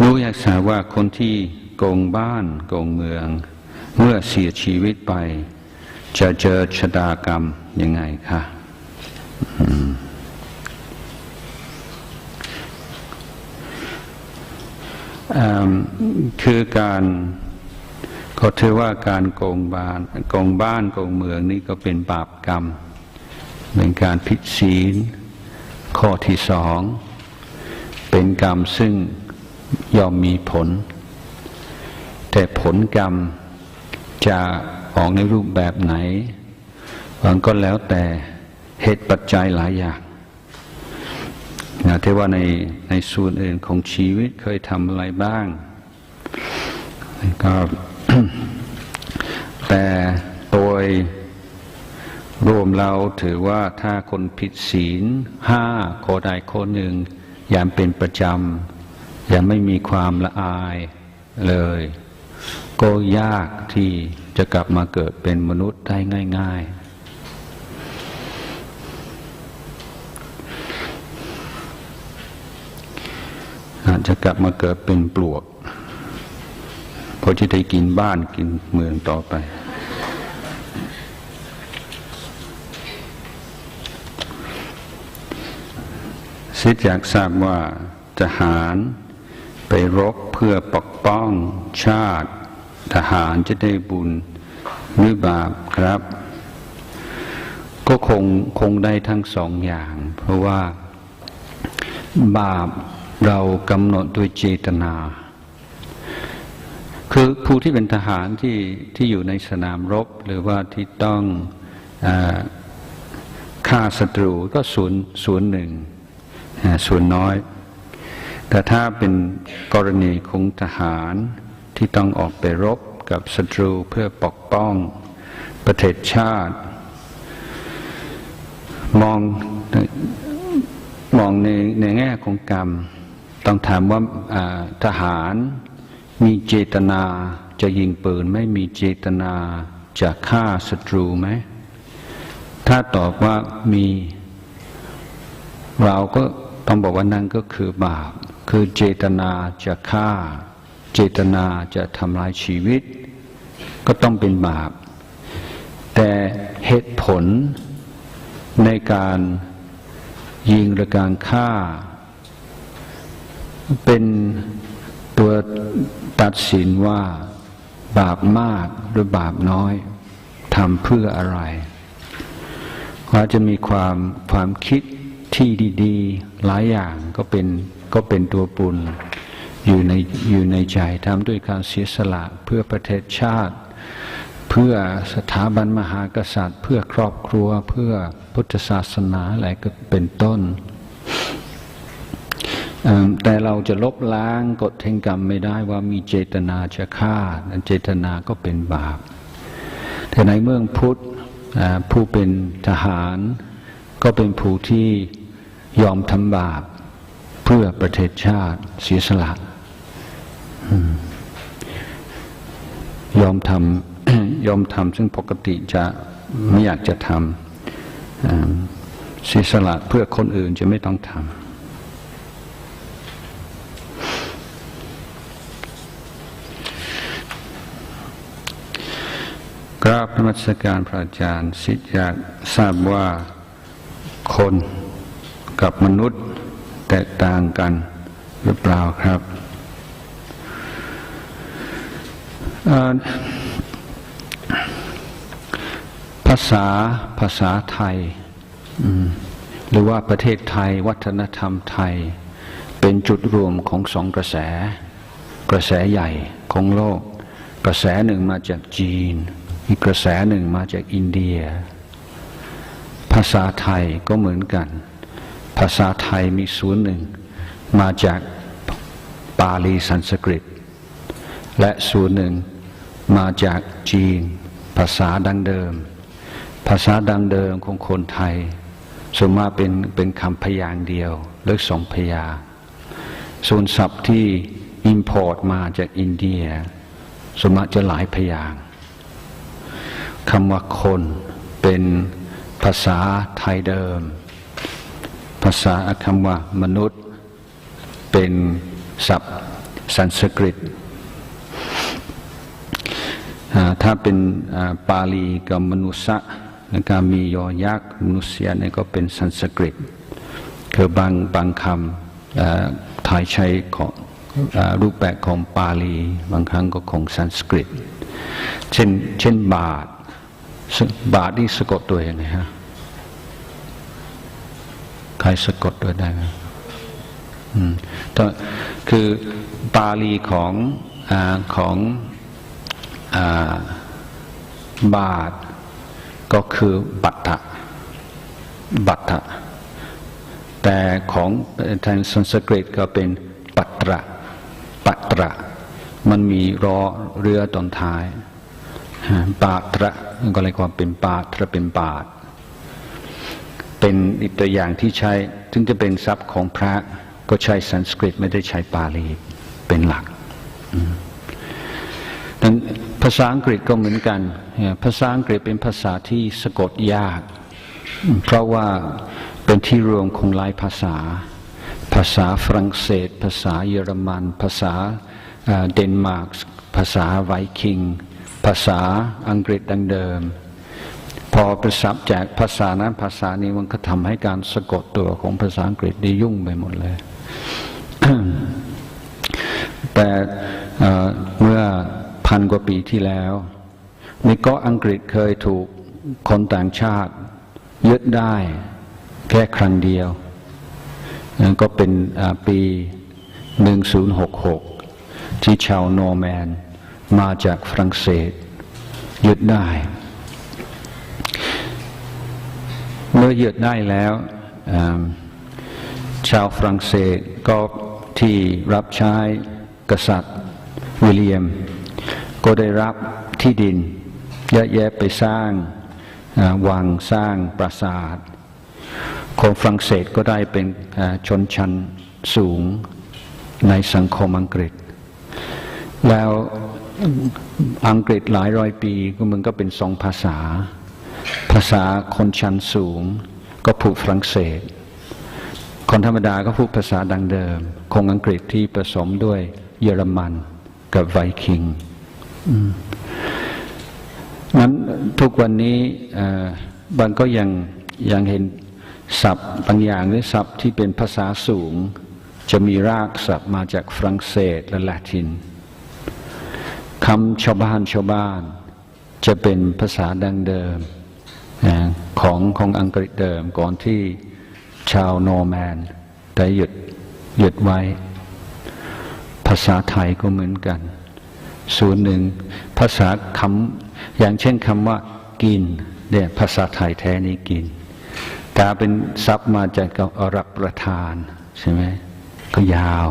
รู้อยากทราบว่าคนที่โกงบ้านโกงเมือง เมื่อเสียชีวิตไป จะเจอชะตากรรมยังไงคะคือการก็ถือว่าการโกงบ้านโกงบ้านโกงเมืองนี่ก็เป็นบาปกรรม เป็นการผิดศีล ข้อที่สอง เป็นกรรมซึ่ง ย่อมมีผล แต่ผลกรรมจะออกในรูปแบบไหนมันก็แล้วแต่เหตุปัจจัยหลายอย่างนะที่ว่าในในส่วนอื่นของชีวิตเคยทำอะไรบ้างก็แต่โดยรวมเราถือว่าถ้าคนผิดศีลห้าข้อใดข้อหนึ่งอย่างเป็นประจำ ยังไม่มีความละอายเลย ก็ยากที่จะกลับมาเกิดเป็นมนุษย์ได้ง่าย ๆอาจจะกลับมาเกิดเป็นปลวกเพราะจะได้กินบ้านกินเมืองต่อไปสิทธิ์อยากทราบว่าทหาร ไปรบเพื่อปกป้องชาติ ทหารจะได้บุญหรือบาปครับ ก็คงคงได้ทั้งสองอย่าง เพราะว่าบาปเรากำหนดด้วยเจตนา คือผู้ที่เป็นทหารที่ที่อยู่ในสนามรบ หรือว่าที่ต้องอฆ่าศัตรูก็ศูนย์ศูนหนึ่งส่วนน้อย แต่ถ้าเป็นกรณีของทหารที่ต้องออกไปรบกับศัตรูเพื่อปกป้องประเทศชาติ มองมองในในแง่ของกรรม ต้องถามว่าทหารมีเจตนาจะยิงปืนไม่มีเจตนาจะฆ่าศัตรูไหม ถ้าตอบว่ามี เราก็ต้องบอกว่านั่นก็คือบาป คือเจตนาจะฆ่า เจตนาจะทำลายชีวิต ก็ต้องเป็นบาป แต่เหตุผลในการยิงหรือการฆ่า เป็นตัวตัดสินว่าบาปมากหรือบาปน้อยทำเพื่ออะไรว่าจะมีความความคิดที่ดี ๆ หลายอย่างก็เป็น ก็เป็นตัวปุนอยู่ในอยู่ในใจทำด้วยการเสียสละเพื่อประเทศชาติ เพื่อสถาบันมหากษัตริย์ เพื่อครอบครัวเพื่อพุทธศาสนาอะไรก็เป็นต้นแต่เราจะลบล้างกฎแห่งกรรมไม่ได้ว่ามีเจตนาจะฆ่าเจตนาก็เป็นบาป แต่ในเมืองพุทธผู้เป็นทหาร ก็เป็นผู้ที่ยอมทำบาป เพื่อประเทศชาติเสียสละยอมทำยอมทำซึ่งปกติจะไม่อยากจะทำเสียสละเพื่อคนอื่นจะไม่ต้องทำกราบนมัสการพระอาจารย์สิทธิ์อยากทราบว่าคนกับมนุษย์ แตกต่างกันหรือเปล่าครับภาษาภาษาไทย หรือว่าประเทศไทย วัฒนธรรมไทย เป็นจุดรวมของสองกระแส กระแสใหญ่ของโลก กระแสหนึ่งมาจากจีน อีกกระแสหนึ่งมาจากอินเดีย ภาษาไทยก็เหมือนกัน ภาษาไทยมีส่วนหนึ่ง มาจากปาลีสันสกฤต และส่วนหนึ่งมาจากจีน ภาษาดังเดิม ภาษาดังเดิมของคนไทยส่วนมากเป็นเป็นคำพยางเดียวหรือสองพยาส่วนศัพท์ที่อินพอร์ตมาจากอินเดียสมมติจะหลายพยางคำว่าคนเป็นภาษาไทยเดิม ภาษาคำว่ามนุษย์ เป็นศัพท์สันสกฤตถ้าเป็นปาลีกับมนุษะแล้วก็มียอยักษ์มนุษยเนี่ยก็เป็นสันสกฤต คือบางบางคำถ่ายใช้ของอรูปแบบของปาลี บางครั้งก็ของสันสกฤต เช่นเช่นบาทบาทนี่สะกดตัวยังไงฮะ ใครสะกดตัวได้ไหมอืมคือปาลีของอของอบาทก็คือบัตถะบัตถะแต่ของทางสันสกฤตก็เป็นปัตระปัตระ มันมีรอเรือตอนท้ายปาตระก็เลยความเป็นปาตระเป็นบาท เป็นอีกตัวอย่างที่ใช้ถึงจะเป็นทรัพย์ของพระก็ใช้สันสกฤตไม่ได้ใช้ปาลีเป็นหลักดังภาษาอังกฤษก็เหมือนกัน ภาษาอังกฤษเป็นภาษาที่สะกดยาก เพราะว่าเป็นที่รวมของหลายภาษา ภาษาฝรั่งเศส ภาษาเยอรมัน ภาษาเดนมาร์ก ภาษาไวคิง ภาษาอังกฤษดังเดิม พอไปสับจากภาษานั้นภาษานี้มันก็ทำให้การสะกดตัวของภาษาอังกฤษได้ยุ่งไปหมดเลย แต่เมื่อพันกว่าปีที่แล้วในเกาะอังกฤษเคยถูกคนต่างชาติยึดได้แค่ครั้งเดียว ก็เป็นปี 1066 ที่ชาวโนแมนมาจากฝรั่งเศสยึดได้ เมื่อยึดได้แล้วชาวฝรั่งเศสก็ที่รับใช้กษัตริย์วิลเลียม ก็ได้รับที่ดินเยอะแยะไปสร้างอ่าวังสร้างปราสาทคนฝรั่งเศสก็ได้เป็นชนชั้นสูงในสังคมอังกฤษ แล้วอังกฤษหลายร้อยปีก็มันก็เป็นสองภาษา ภาษาคนชั้นสูง ก็พูดฝรั่งเศส คนธรรมดาก็พูดภาษาดังเดิม คงอังกฤษที่ผสมด้วยเยอรมันกับไวคิงนั้นทุกวันนี้เอ่อมันก็ยังยังเห็นศัพท์บางอย่างหรือศัพท์ที่เป็นภาษาสูง จะมีรากศัพท์มาจากฝรั่งเศสและละตินคำชาวบ้านชาวบ้าน จะเป็นภาษาดังเดิม นะของของอังกฤษเดิมก่อนที่ชาวโนแมนได้หยุดหยุดไว้ ภาษาไทยก็เหมือนกัน ส่วนหนึ่งภาษาคำอย่างเช่นคำว่ากินเนี่ยภาษาไทยแท้นี้กินแต่เป็นซับมาจากกับรับประทานใช่ไหมก็ยาว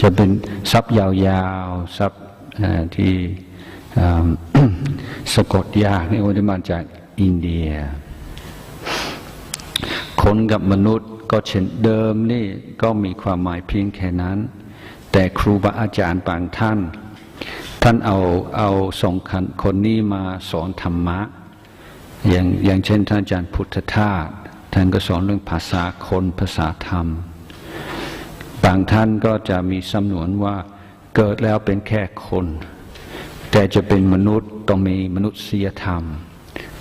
จะเป็นซับยาวๆซับที่สะกดยากนี่มันจะมาจาก อินเดีย คนกับมนุษย์ก็เช่นเดิมนี่ก็มีความหมายเพียงแค่นั้น แต่ครูบาอาจารย์บางท่าน ท่านเอาเอาส่งคนคนนี้มาสอนธรรมะ อย่างอย่างเช่นท่านอาจารย์พุทธทาสท่านก็สอนเรื่องภาษาคนภาษาธรรม บางท่านก็จะมีสำนวนว่าเกิดแล้วเป็นแค่คน แต่จะเป็นมนุษย์ต้องมีมนุษยธรรม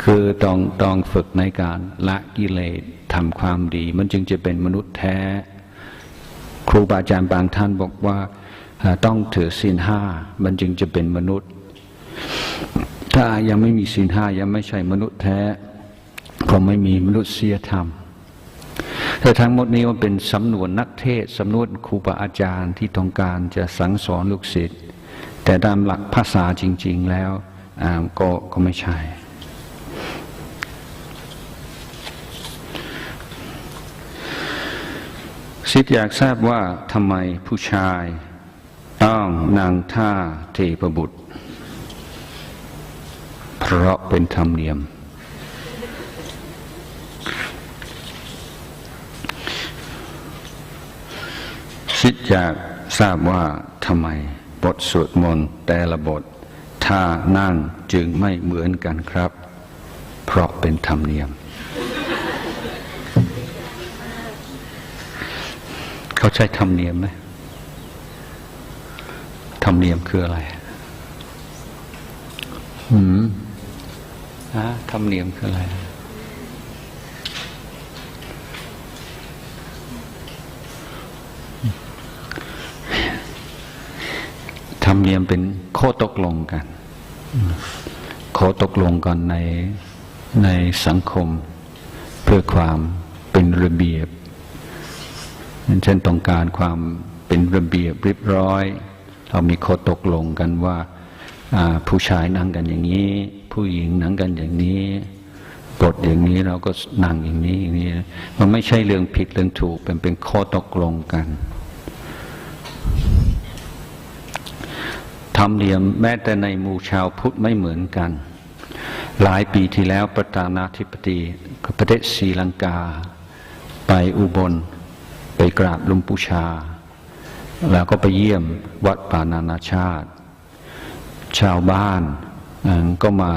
คือต้องต้องฝึกในการละกิเลสทำความดี มันจึงจะเป็นมนุษย์แท้ ครูบาอาจารย์บางท่านบอกว่าต้องถือศีลห้ามันจึงจะเป็นมนุษย์ ถ้ายังไม่มีศีลห้ายังไม่ใช่มนุษย์แท้ก็ไม่มีมนุษยธรรมแต่ทั้งหมดนี้มันเป็นสำนวนนักเทศสำนวนครูบาอาจารย์ที่ต้องการจะสั่งสอนลูกศิษย์แต่ตามหลักภาษาจริง ๆแล้วก็ก็ไม่ใช่ สิทธิ์อยากทราบว่าทำไมผู้ชาย ต้องนางท่าเทพบุตร เพราะเป็นธรรมเนียม สิทธิ์อยากทราบว่าทำไมบทสวดมนต์แต่ละบทท่านั่งจึงไม่เหมือนกันครับ เพราะเป็นธรรมเนียม เขาใช้ธรรมเนียมไหมธรรมเนียมคืออะไรหืมฮะธรรมเนียมคืออะไร ธรรมเนียมเป็นข้อตกลงกัน ข้อตกลงกันในในสังคม เพื่อความเป็นระเบียบ เช่นต้องการความเป็นระเบียบเรียบร้อย เรามีข้อตกลงกันว่าผู้ชายนั่งกันอย่างนี้ ผู้หญิงนั่งกันอย่างนี้กฎอย่างนี้เราก็นั่งอย่างนี้อย่างนี้ มันไม่ใช่เรื่องผิดเรื่องถูกเป็นเป็นข้อตกลงกันธรรมเนียมแม้แต่ในหมู่ชาวพุทธไม่เหมือนกัน หลายปีที่แล้วประธานาธิบดีประเทศศรีลังกา ไปอุบล ไปกราบลุงปูชา แล้วก็ไปเยี่ยมวัดป่านานาชาติ ชาวบ้านก็มา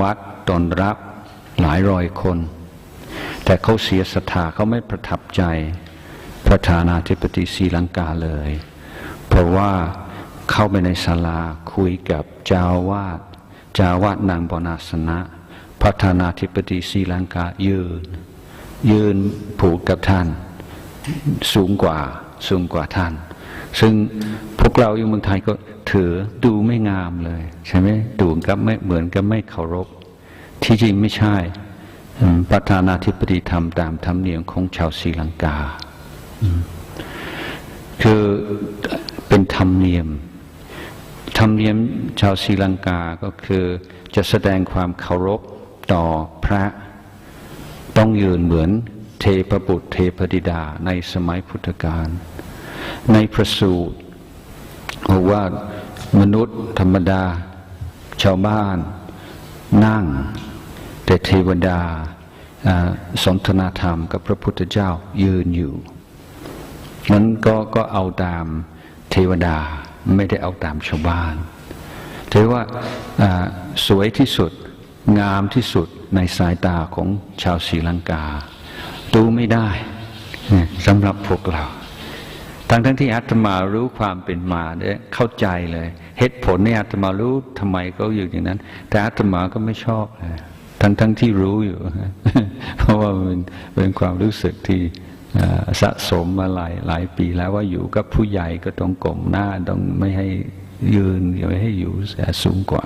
วัดตอนรับหลายร้อยคน แต่เขาเสียศรัทธาเขาไม่ประทับใจประธานาธิบดีศรีลังกาเลย เพราะว่าเข้าไปในศาลาคุยกับเจ้าวาดเจ้าวาดนางบนาสนะประธานาธิบดีศรีลังกายืน ยืนผูกกับท่าน สูงกว่าสูงกว่าท่าน ซึ่งพวกเราอยู่เมืองไทยก็ถือดูไม่งามเลย ใช่ไหมดูกับไม่เหมือนกับไม่เคารพ ที่จริงไม่ใช่ประธานาธิบดีทำตามธรรมเนียมของชาวศรีลังกา คือเป็นธรรมเนียม ธรรมเนียมชาวศรีลังกาก็คือจะแสดงความเคารพต่อพระต้องยืนเหมือน เทพบุตรเทพธิดาในสมัยพุทธกาลในพระสูตรบอกว่ามนุษย์ธรรมดา ชาวบ้าน นั่ง แต่เทวดาสนทนาธรรมกับพระพุทธเจ้ายืนอยู่นั้นก็ก็เอาตามเทวดาไม่ได้เอาตามชาวบ้านถือว่าสวยที่สุดงามที่สุดในสายตาของชาวศรีลังกา ดูไม่ได้สำหรับพวกเรา ทั้งทั้งที่อาตมารู้ความเป็นมาเนี่ยเข้าใจเลยเหตุผลเนี่ยอาตมารู้ทำไมก็อยู่อย่างนั้น แต่อาตมาก็ไม่ชอบเลยทั้งทั้งที่รู้อยู่ เพราะว่ามันเป็นความรู้สึกที่สะสมมาหลายหลายปีแล้วว่าอยู่กับผู้ใหญ่ก็ต้องกลมหน้าต้องไม่ให้ยืนไม่ให้อยู่สูงกว่า